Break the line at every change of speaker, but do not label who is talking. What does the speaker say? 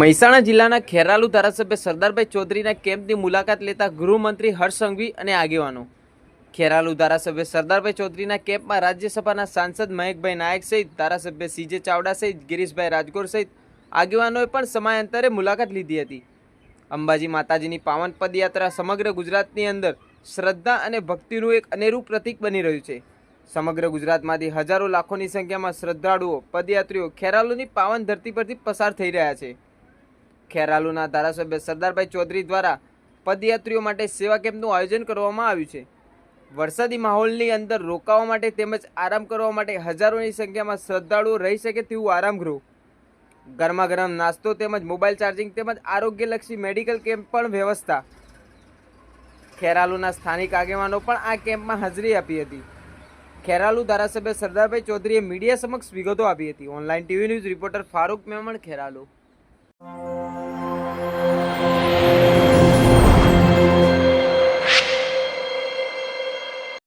મહેસાણા જિલ્લાના ખેરાલુ ધારાસભ્ય સરદારભાઈ ચૌધરીના કેમ્પની મુલાકાત લેતા ગૃહમંત્રી હર્ષ સંઘવી અને આગેવાનો. ખેરાલુ ધારાસભ્ય સરદારભાઈ ચૌધરીના કેમ્પમાં રાજ્યસભાના સાંસદ મહેકભાઈ નાયક સહિત ધારાસભ્ય સીજે ચાવડા સહિત ગિરીશભાઈ રાજગોર સહિત આગેવાનોએ પણ સમયાંતરે મુલાકાત લીધી હતી. અંબાજી માતાજીની પાવન પદયાત્રા સમગ્ર ગુજરાતની અંદર શ્રદ્ધા અને ભક્તિનું એક અનેરું પ્રતીક બની રહ્યું છે. સમગ્ર ગુજરાતમાંથી હજારો લાખોની સંખ્યામાં શ્રદ્ધાળુઓ, પદયાત્રીઓ ખેરાલુની પાવન ધરતી પરથી પસાર થઈ રહ્યા છે. ખેરાલુના ધારાસભ્ય સરદારભાઈ ચૌધરી દ્વારા પદયાત્રીઓ માટે સેવા કેમ્પનું આયોજન કરવામાં આવ્યું છે. વરસાદી માહોલની અંદર રોકાવા માટે તેમજ આરામ કરવા માટે હજારોની સંખ્યામાં શ્રદ્ધાળુઓ રહી શકે તેવું આરામગૃહ. ગરમા ગરમ નાસ્તો તેમજ મોબાઈલ ચાર્જિંગ તેમજ આરોગ્યલક્ષી મેડિકલ કેમ્પ પણ વ્યવસ્થા. ખેરાલુના સ્થાનિક આગેવાનો પણ આ કેમ્પમાં હાજરી આપી હતી. ખેરાલુ ધારાસભ્ય સરદારભાઈ ચૌધરીએ મીડિયા સમક્ષ વિગતો આપી હતી. Online TV news reporter Farooq Memon, Kheralu.